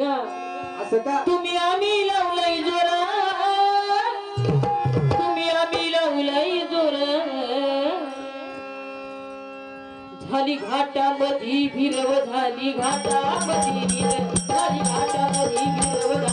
का? तुम्ही आम्ही लावलंय जोर. तुम्ही आम्ही लावलंय जोर. झाली घाटामधी भिरव झाली घाटामधी झाली घाटामधी भिरव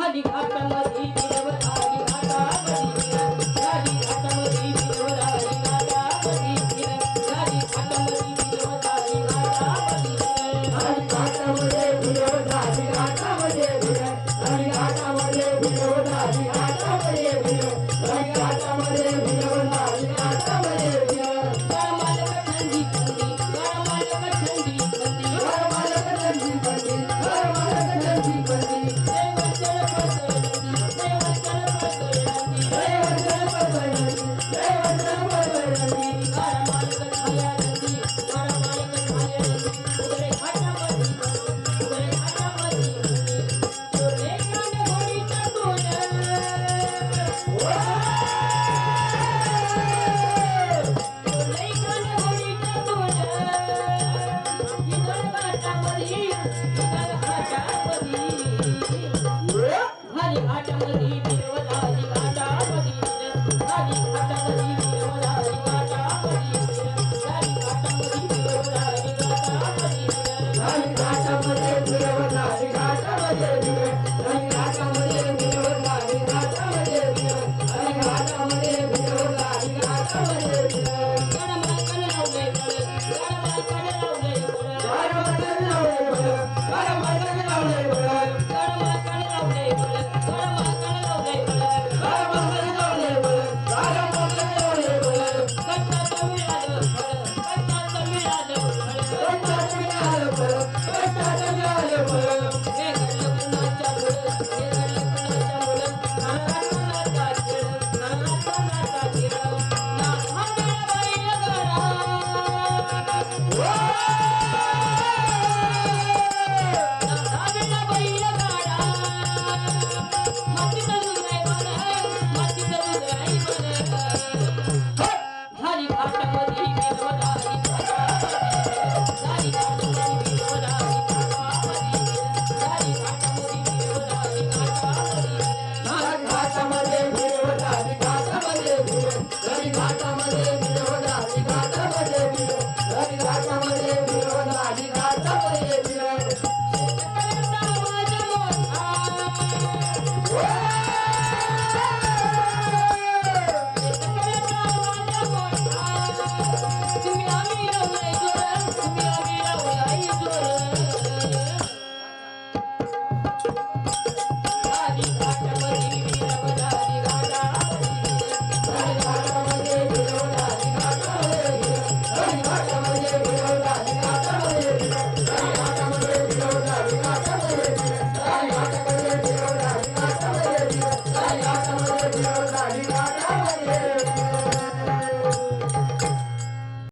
हरी घाटामध्ये फिरवत हरी घाटामध्ये